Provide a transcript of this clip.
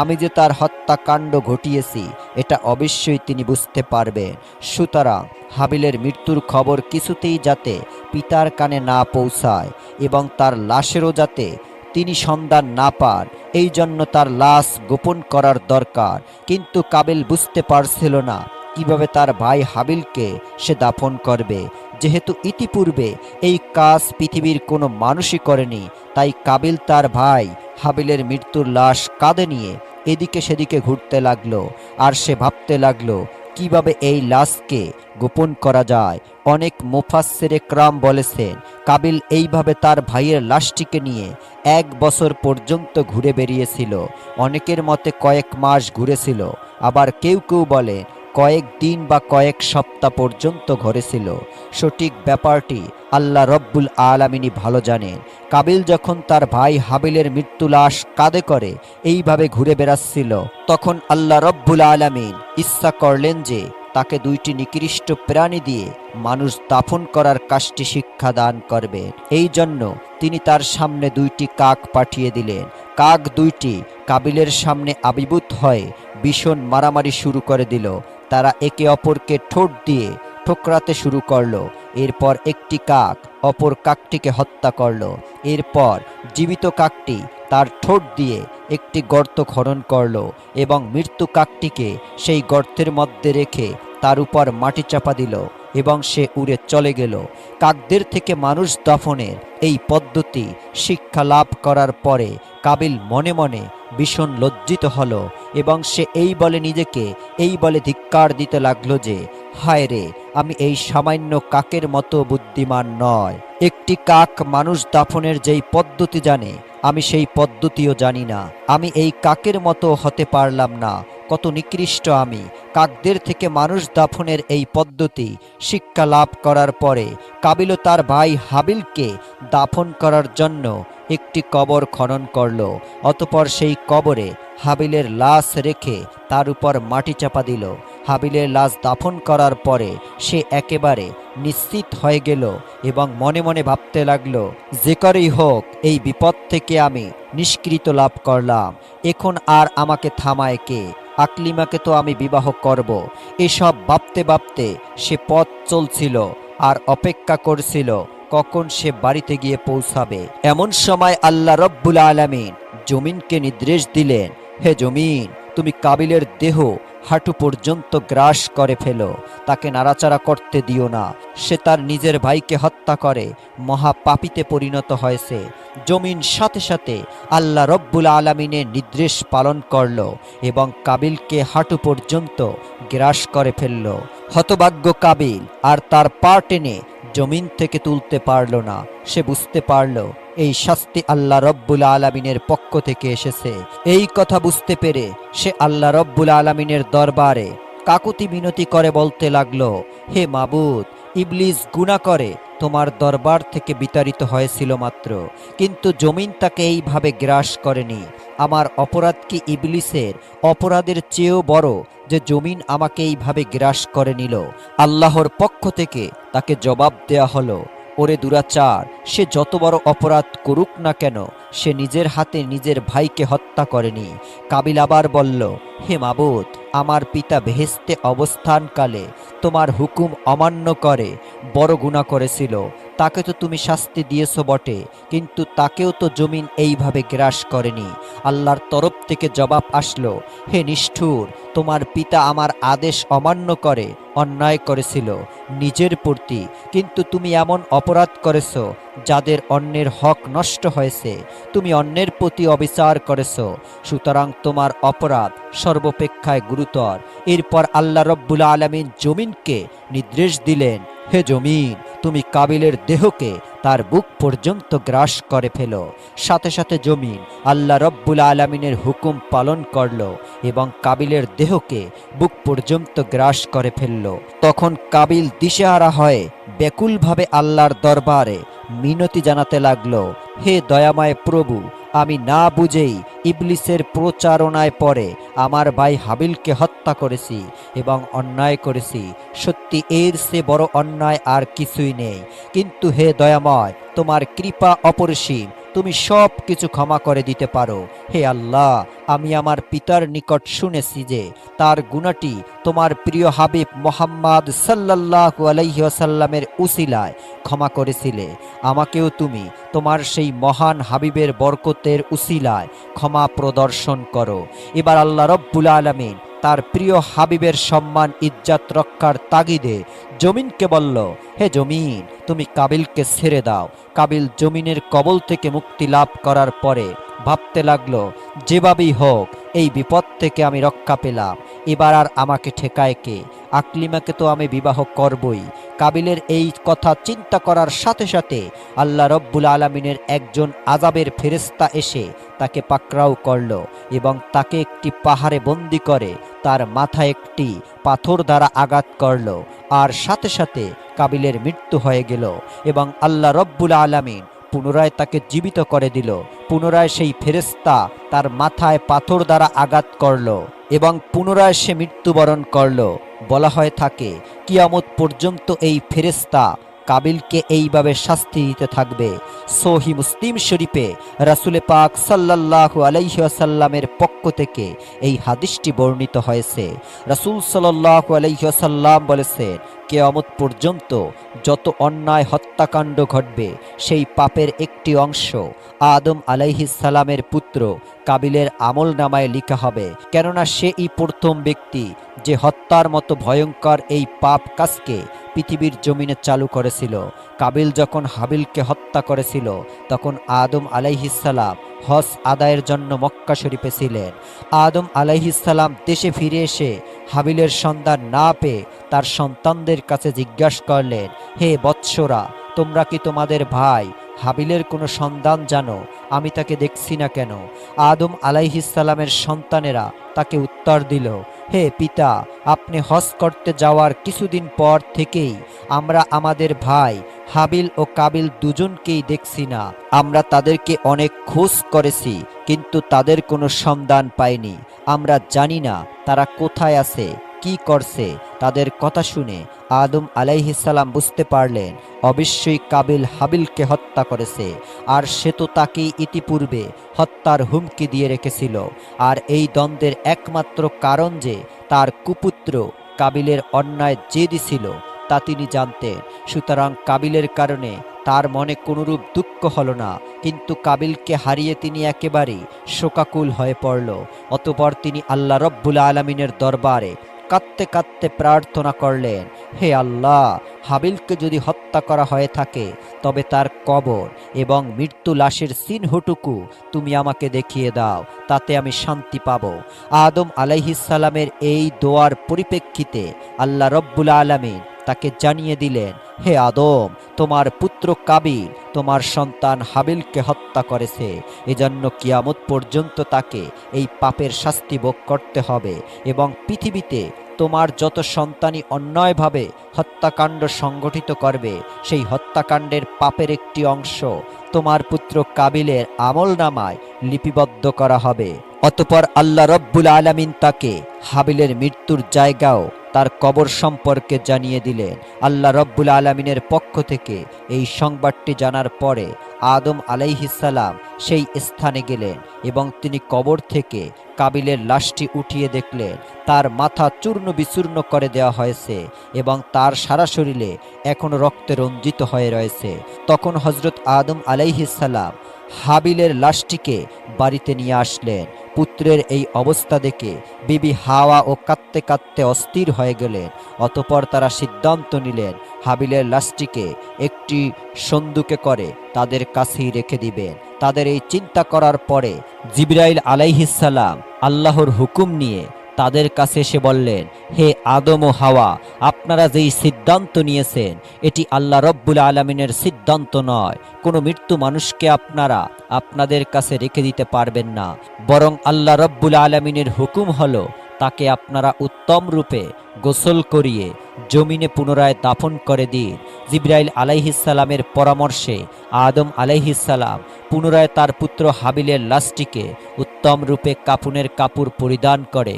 আমি যে তার হত্যাকাণ্ড ঘটিয়েছি, এটা অবশ্যই তিনি বুঝতে পারবে। সুতরাং হাবিলের মৃত্যুর খবর কিছুতেই যাতে পিতার কানে না পৌঁছায় এবং তার লাশেরও যাতে তিনি সন্ধান না পান, এই জন্য তার লাশ গোপন করার দরকার। কিন্তু কাবিল বুঝতে পারছিল না কীভাবে তার ভাই হাবিলকে সে দাফন করবে। যেহেতু ইতিপূর্বে এই কাজ পৃথিবীর কোনো মানুষই করেনি, তাই কাবিল তার ভাই হাবিলের মৃত্যুর লাশ কাঁধে নিয়ে এদিকে সেদিকে ঘুরতে লাগল, আর সে ভাবতে লাগল, কীভাবে এই লাশকে গোপন করা যায়? অনেক মুফাসসিরে ক্রাম বলেছেন, কাবিল এইভাবে তার ভাইয়ের লাশটিকে নিয়ে এক বছর পর্যন্ত ঘুরে বেরিয়েছিল অনেকের মতে কয়েক মাস ঘুরেছিল, আবার কেউ কেউ বলে কয়েক দিন বা কয়েক সপ্তাহ পর্যন্ত ঘরেছিল। সঠিক ব্যাপারটি আল্লাহ রব্বুল আলামিনী ভালো জানেন কাবিল যখন তার ভাই হাবিলের মৃত্যু লাশ কাঁধে করে, এইভাবে ঘুরে বেড়াচ্ছিল। তখন আল্লাহ রব্বুল আলামিন ইচ্ছা করলেন যে, তাকে দুইটি নিকৃষ্ট প্রাণী দিয়ে মানুষ দাফন করার কাজটি শিক্ষা দান করবে। এই জন্য তিনি তার সামনে দুইটি কাক পাঠিয়ে দিলেন। কাক দুইটি কাবিলের সামনে আবির্ভূত হয়ে ভীষণ মারামারি শুরু করে দিল। তারা একে অপরকে ঠোঁট দিয়ে ঠোকরাতে শুরু করল। এরপর একটি কাক অপর কাকটিকে হত্যা করল। এরপর জীবিত কাকটি তার ঠোঁট দিয়ে একটি গর্ত খনন করল এবং মৃত্যু কাকটিকে সেই গর্তের মধ্যে রেখে তার উপর মাটি চাপা দিল। এবং সে উড়ে চলে গেল। কাকদের থেকে মানুষ দাফনের এই পদ্ধতি শিক্ষা লাভ করার পরে কাবিল মনে মনে ভীষণ লজ্জিত হল এবং সে এই বলে নিজেকে, এই বলে ধিক্কার দিতে লাগল যে, হায় রে, আমি এই সামান্য কাকের মতো বুদ্ধিমান নয়। একটি কাক মানুষ দাফনের যেই পদ্ধতি জানে আমি সেই পদ্ধতিও জানি না। আমি এই কাকের মতো হতে পারলাম না। কত নিকৃষ্ট আমি। কাকদের থেকে মানুষ দাফনের এই পদ্ধতি, শিক্ষা লাভ করার পরে কাবিল তার ভাই হাবিলকে দাফন করার জন্য একটি কবর খনন করল। অতপর সেই কবরে হাবিলের লাশ রেখে তার উপর মাটি চাপা দিল। হাবিলের লাশ দাফন করার পরে সে একেবারে নিশ্চিত হয়ে গেল এবং মনে মনে ভাবতে লাগল, যে করেই হোক, এই বিপদ থেকে আমি নিষ্কৃত লাভ করলাম। এখন আর আমাকে থামায় কে? আকলিমাকে তো আমি বিবাহ করব। এসব ভাবতে ভাবতে সে পথ চলছিল আর অপেক্ষা করছিল কখন সে বাড়িতে গিয়ে পৌঁছাবে। এমন সময় আল্লাহ রব্বুল আলামিন জমিনকে নির্দেশ দিলেন, হে জমিন, তুমি কাবিলের দেহ হাঁটু পর্যন্ত গ্রাস করে ফেলো, তাকে নাড়াচাড়া করতে দিও না। সে তার নিজের ভাইকে হত্যা করে মহাপাপিতে পরিণত হয়েছে জমিন সাথে সাথে আল্লাহ রব্বুল আলমিনের নির্দেশ পালন করল এবং কাবিলকে হাঁটু পর্যন্ত গ্রাস করে ফেলল। হতভাগ্য কাবিল আর তার পা টেনে জমিন থেকে তুলতে পারল না। সে বুঝতে পারল এই শাস্তি আল্লাহ রব্বুল আলমিনের পক্ষ থেকে এসেছে। এই কথা বুঝতে পেরে সে আল্লাহ রব্বুল আলমিনের দরবারে কাকুতি মিনতি করে বলতে লাগল, হে মাবুদ, ইবলিস গুণা করে তোমার দরবার থেকে বিতাড়িত হয়েছিল মাত্র, কিন্তু জমিন তাকে এইভাবে গ্রাস করেনি। আমার অপরাধ কি ইবলিসের অপরাধের চেয়েও বড় যে জমিন আমাকে এইভাবে গ্রাস করে নিল? আল্লাহর পক্ষ থেকে তাকে জবাব দেয়া হলো ওরে দুরাচার, সে যত বড় অপরাধ করুক না কেন, সে নিজের হাতে নিজের ভাইকে হত্যা করেনি। কাবিল আবার বলল, হে মাবুদ, আমার পিতা বেহেস্তে অবস্থানকালে তোমার হুকুম অমান্য করে, বড় গুণা করেছিল। তাকে তো তুমি শাস্তি দিয়েছ বটে, কিন্তু তাকেও তো জমিন এইভাবে গ্রাস করেনি। আল্লাহর তরফ থেকে জবাব আসলো, হে নিষ্ঠুর, তোমার পিতা আমার আদেশ অমান্য করে, অন্যায় করেছিল, নিজের প্রতি, কিন্তু তুমি এমন অপরাধ করেছ, যাদের অন্যের হক নষ্ট হয়েছে, তুমি অন্যের প্রতি অবিচার করেছ, সুতরাং তোমার অপরাধ সর্বপেক্ষায় গুরুতর। এরপর আল্লাহ রব্বুল আলমিন জমিনকে নির্দেশ দিলেন হে জমিন, তুমি কাবিলের দেহকে তার বুক পর্যন্ত গ্রাস করে ফেলো। সাথে সাথে জমিন আল্লাহ রব্বুল আলমিনের হুকুম পালন করল এবং কাবিলের দেহকে বুক পর্যন্ত গ্রাস করে ফেলল। তখন কাবিল দিশেহারা হয়ে ব্যাকুলভাবে আল্লাহর দরবারে মিনতি জানাতে লাগল, হে দয়াময় প্রভু আমি না বুঝেই ইবলিসের প্রচারণায় পরে আমার ভাই হাবিলকে হত্যা করেছি এবং অন্যায় করেছি। সত্যি এর সে বড় অন্যায় আর কিছুই নেই। কিন্তু হে দয়াময়, তোমার কৃপা অপরিসীম। তুমি সব কিছু ক্ষমা করে দিতে পারো। হে আল্লাহ, আমি আমার পিতার নিকট শুনেছি যে তার গুণাটি তোমার প্রিয় হাবিব মোহাম্মদ সাল্লাহ আলাইসাল্লামের উসিলায় ক্ষমা করেছিলে। আমাকেও তুমি তোমার সেই মহান হাবিবের বরকতের উসিলায় ক্ষমা প্রদর্শন করো। এবার আল্লাহ রব্বুল আলমিন তার প্রিয় হাবিবের সম্মান, ইজ্জাত রক্ষার তাগিদে জমিনকে বলল, হে জমিন, তুমি কাবিলকে ছেড়ে দাও। কাবিল জমিনের কবল থেকে মুক্তি লাভ করার পরে ভাবতে লাগল, যেভাবেই হোক, এই বিপদ থেকে আমি রক্ষা পেলাম। এবার আর আমাকে ঠেকায় কে? আকলিমাকে তো আমি বিবাহ করবই। কাবিলের এই কথা চিন্তা করার সাথে সাথে আল্লাহ রব্বুল আলমিনের একজন আজাবের ফেরেস্তা এসে তাকে পাকড়াও করল এবং তাকে একটি পাহাড়ে বন্দি করে তার মাথায় একটি পাথর দ্বারা আঘাত করল। আর সাথে সাথে কাবিলের মৃত্যু হয়ে গেল এবং আল্লাহ রব্বুল আলামিন পুনরায় তাকে জীবিত করে দিল। পুনরায় সেই ফেরেস্তা তার মাথায় পাথর দ্বারা আঘাত করল এবং পুনরায় সে মৃত্যুবরণ করল। বলা হয় থাকে, কিয়ামত পর্যন্ত এই ফেরেস্তা কাবিলকে এইভাবে শাস্তি দিতে থাকবে। সহি মুসলিম শরীফে রাসুলে পাক সাল্লাহ আলাইসাল্লামের পক্ষ থেকে এই হাদিসটি বর্ণিত হয়েছে। রাসুল সাল্লাহ আলাইসাল্লাম বলেছেন কেয়ামত পর্যন্ত যত অন্যায় হত্যাকাণ্ড ঘটবে, সেই পাপের একটি অংশ আদম আলাইহিসালামের পুত্র কাবিলের আমল নামায় লিখা হবে। কেননা সে এই প্রথম ব্যক্তি যে হত্যার মতো ভয়ঙ্কর এই পাপ কাজকে পৃথিবীর জমিনে চালু করেছিল। কাবিল যখন হাবিলকে হত্যা করেছিল, তখন আদম আলাইহিসাল্লাম হজ আদায়ের জন্য মক্কা শরীফে ছিলেন। আদম আলাইহিসাল্লাম দেশে ফিরে এসে হাবিলের সন্ধান না পেয়ে তার সন্তানদের কাছে জিজ্ঞাসা করলেন, হে বৎসরা, তোমরা কি তোমাদের ভাই হাবিলের কোনো সন্ধান জানো? আমি তাকে দেখছি না কেন? আদম আলাইহিসাল্লামের সন্তানেরা তাকে উত্তর দিল, হে পিতা, আপনি হজ করতে যাওয়ার কিছুদিন পর থেকেই আমরা আমাদের ভাই হাবিল ও কাবিল দুজনকেই দেখছি না। আমরা তাদেরকে অনেক খোঁজ করেছি কিন্তু তাদের কোনো সন্ধান পাইনি আমরা জানি না তারা কোথায় আছে, কি করছে, তাদের কথা শুনে আদম আলাইহিসাল্লাম বুঝতে পারলেন, অবশ্যই কাবিল হাবিলকে হত্যা করেছে, আর সে তো তাকেই ইতিপূর্বে হত্যার হুমকি দিয়ে রেখেছিল। আর এই দ্বন্দ্বের একমাত্র কারণ যে তার কুপুত্র কাবিলের অন্যায় জেদি ছিল, তা তিনি জানতেন। সুতরাং কাবিলের কারণে তার মনে কোনরূপ দুঃখ হল না, কিন্তু কাবিলকে হারিয়ে তিনি একেবারেই শোকাকুল হয়ে পড়ল। অতপর তিনি আল্লাহ রব্বুল আলমিনের দরবারে কাঁদতে কাঁদতে প্রার্থনা করলেন, হে আল্লাহ, হাবিলকে যদি হত্যা করা হয়ে থাকে, তবে তার কবর এবং মৃত্যু লাশের চিহ্নটুকু তুমি আমাকে দেখিয়ে দাও, তাতে আমি শান্তি পাব। আদম আলাইহিসালামের এই দোয়ার পরিপ্রেক্ষিতে আল্লাহ রব্বুল আলমিন তাকে জানিয়ে দিলেন, হে আদম, তোমার পুত্র কাবিল, তোমার সন্তান হাবিলকে হত্যা করেছে। এজন্য কিয়ামত পর্যন্ত তাকে এই পাপের শাস্তি ভোগ করতে হবে এবং পৃথিবীতে তোমার যত সন্তানই অন্যায়ভাবে হত্যাকাণ্ড সংগঠিত করবে, সেই হত্যাকাণ্ডের পাপের একটি অংশ তোমার পুত্র কাবিলের আমল নামায় লিপিবদ্ধ করা হবে। অতপর আল্লাহ রব্বুল আলামিন তাকে হাবিলের মৃত্যুর জায়গাও তার কবর সম্পর্কে জানিয়ে দিলেন। আল্লাহ রব্বুল আলমিনের পক্ষ থেকে এই সংবাদটি জানার পরে আদম আলাইহিসাল্লাম সেই স্থানে গেলেন এবং তিনি কবর থেকে কাবিলের লাশটি উঠিয়ে দেখলেন। তার মাথা চূর্ণ বিচূর্ণ করে দেওয়া হয়েছে এবং তার সারা শরীরে এখনও রক্তে রঞ্জিত হয়ে রয়েছে। তখন হজরত আদম আলাইহিসাল্লাম হাবিলের লাশটিকে বাড়িতে নিয়ে আসলেন পুত্রের এই অবস্থা দেখে বিবি হাওয়া ও কাঁদতে কাঁদতে অস্থির হয়ে গেলেন। অতপর তারা সিদ্ধান্ত নিলেন, হাবিলের লাশটিকে একটি সন্দুকে করে তাদের কাছেই রেখে দিবেন। তাদের এই চিন্তা করার পরে জিবরাইল আলাইহিসাল্লাম আল্লাহর হুকুম নিয়ে তাদের কাছে এসে বললেন, হে আদম ও হাওয়া, আপনারা যেই সিদ্ধান্ত নিয়েছেন, এটি আল্লাহ রব্বুল আলমিনের সিদ্ধান্ত নয়। কোনো মৃত্যু মানুষকে আপনারা আপনাদের কাছে রেখে দিতে পারবেন না। বরং আল্লাহ রব্বুল আলমিনের হুকুম হলো, তাকে আপনারা উত্তম রূপে গোসল করিয়ে জমিনে পুনরায় দাফন করে দিন। জিব্রাইল আলাইহিসালামের পরামর্শে আদম আলাইহিসালাম পুনরায় তার পুত্র হাবিলের লাশটিকে উত্তম রূপে কাপুনের কাপড় পরিধান করে